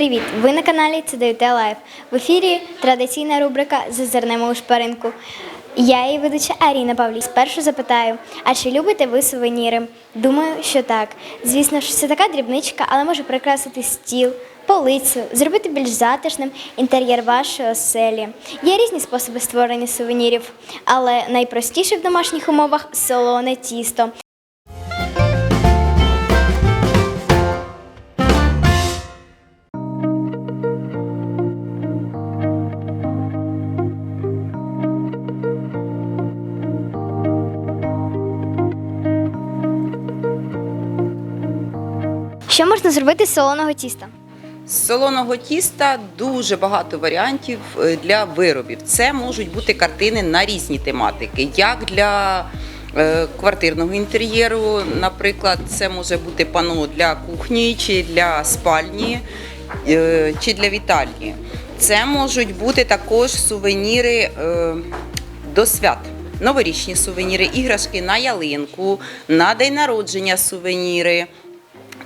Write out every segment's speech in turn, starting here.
Привіт! Ви на каналі CDUT Live. В ефірі традиційна рубрика Зазирнемо у шпаринку. Я її ведуча Аріна Павлій. Спершу запитаю, а чи любите ви сувеніри? Думаю, що так. Звісно ж, це така дрібничка, але може прикрасити стіл, полицю, зробити більш затишним інтер'єр вашої оселі. Є різні способи створення сувенірів, але найпростіше в домашніх умовах солоне тісто. Що можна зробити з солоного тіста? З солоного тіста дуже багато варіантів е, для виробів. Це можуть бути картини на різні тематики, як для е, квартирного інтер'єру, наприклад, це може бути пано для кухні чи для спальні, е, чи для вітальні. Це можуть бути також сувеніри до свят. Новорічні сувеніри, іграшки на ялинку, на день народження сувеніри.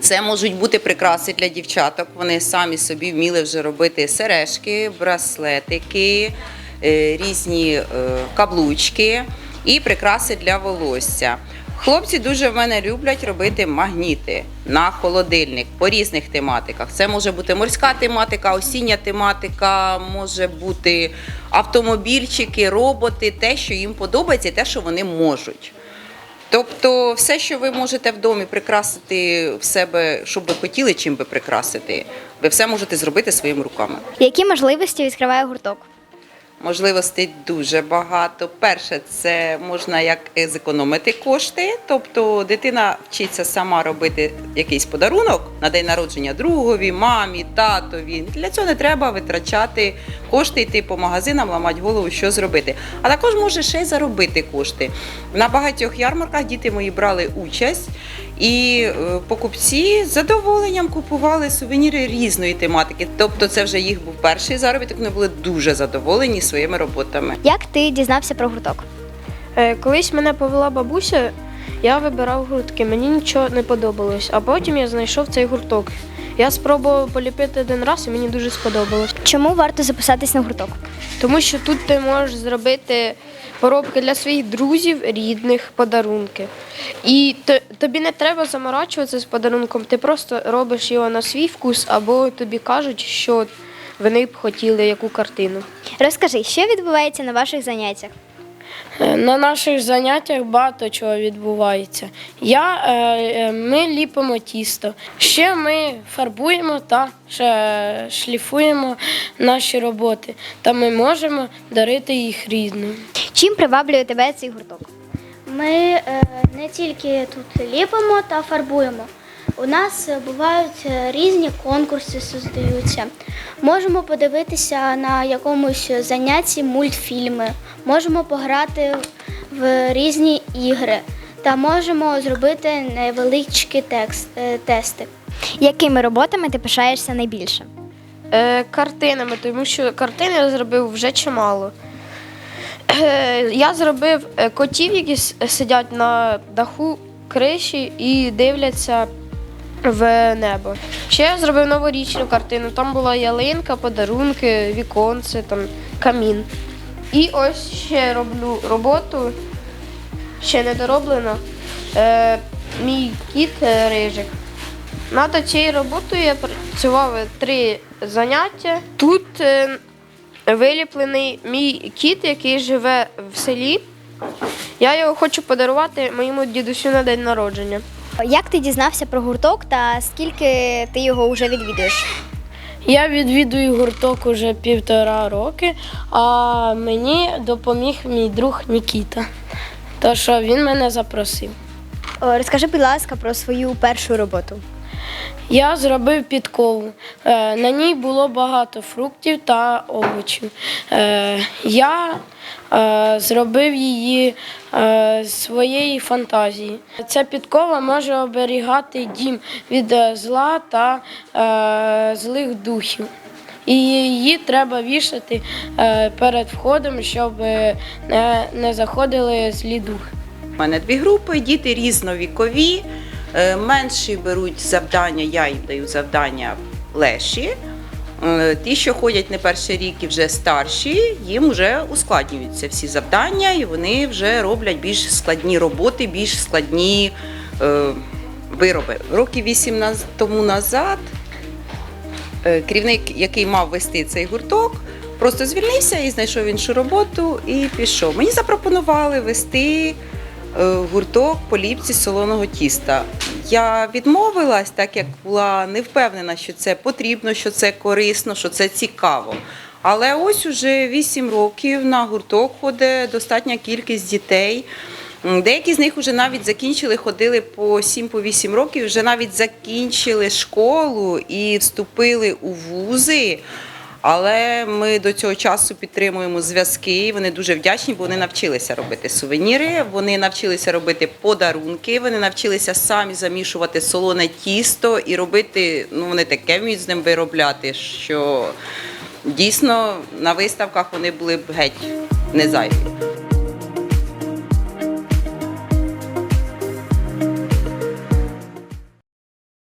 Це можуть бути прикраси для дівчаток. Вони самі собі вміли вже робити сережки, браслетики, е, різні е, каблучки і прикраси для волосся. Хлопці дуже в мене люблять робити магніти на холодильник по різних тематиках. Це може бути морська тематика, осіння тематика, може бути автомобільчики, роботи, те, що їм подобається, те, що вони можуть. Тобто, все, що ви можете в домі прикрасити в себе, що б ви хотіли, чим би прикрасити, ви все можете зробити своїми руками. Які можливості відкриває гурток? Можливостей дуже багато. Перше, це можна як зекономити кошти. Тобто дитина вчиться сама робити якийсь подарунок на день народження другові, мамі, татові. Для цього не треба витрачати кошти, йти по магазинам, ламати голову, що зробити. А також може ще й заробити кошти. На багатьох ярмарках діти мої брали участь. І е, покупці з задоволенням купували сувеніри різної тематики. Тобто, це вже їх був перший заробіток. Вони були дуже задоволені своїми роботами. Як ти дізнався про гурток? Е, Колись мене повела бабуся, я вибирав гуртки, мені нічого не подобалось, а потім я знайшов цей гурток. Я спробував поліпити один раз і мені дуже сподобалось. Чому варто записатись на гурток? Тому що тут ти можеш зробити поробки для своїх друзів, рідних, подарунки. І тобі не треба заморачуватися з подарунком, ти просто робиш його на свій вкус, або тобі кажуть, що вони б хотіли яку картину. Розкажи, що відбувається на ваших заняттях? Е, На наших заняттях багато чого відбувається. Я, е, е, ми ліпимо тісто. Ще ми фарбуємо та шліфуємо наші роботи. Та ми можемо дарити їх рідним. Чим приваблює тебе цей гурток? Ми не тільки тут ліпимо та фарбуємо. У нас бувають е, різні конкурси создаються. Можемо подивитися на якомусь занятті мультфільми, можемо пограти в різні ігри та можемо зробити невеличкі текст, е, тести. Якими роботами ти пишаєшся найбільше? Е, картинами, тому що картин я зробив вже чимало. Е, я зробив е, котів, які сидять на даху криші і дивляться в небо. Ще я зробив новорічну картину. Там була ялинка, подарунки, віконце, там камін. І ось ще роблю роботу, ще не дороблена. Е, мій кіт е, рижик. Над цією роботою я працював три заняття. Тут е, виліплений мій кіт, який живе в селі. Я його хочу подарувати моєму дідусю на день народження. Як ти дізнався про гурток та скільки ти його вже відвідуєш? Я відвідую гурток уже півтора роки, а мені допоміг мій друг Нікіта. То що він мене запросив. Розкажи, будь ласка, про свою першу роботу. Я зробив підкову. Е, На ній було багато фруктів та овочів. Е, Я е, зробив її з своєї фантазії. Ця підкова може оберігати дім від зла та злих духів. І її треба вішати перед входом, щоб не заходили злі духи. У мене дві групи, діти різновікові. Е, Менші беруть завдання, я їм даю завдання леші, Е, Ті, що ходять не перший рік і вже старші, їм вже ускладнюються всі завдання, і вони вже роблять більш складні роботи, більш складні е, вироби. Років вісім тому назад е, керівник, який мав вести цей гурток, просто звільнився і знайшов іншу роботу і пішов. Мені запропонували вести гурток по ліпці солоного тіста. Я відмовилась, так як була не впевнена, що це потрібно, що це корисно, що це цікаво. Але ось уже 8 років на гурток ходить достатня кількість дітей. Деякі з них вже навіть закінчили, ходили по 7-8 років, вже навіть закінчили школу і вступили у вузи. Але ми до цього часу підтримуємо зв'язки. Вони дуже вдячні, бо вони навчилися робити сувеніри, вони навчилися робити подарунки, вони навчилися самі замішувати солоне тісто і робити. Ну вони таке вміють з ним виробляти, що дійсно на виставках вони були б геть не зайві.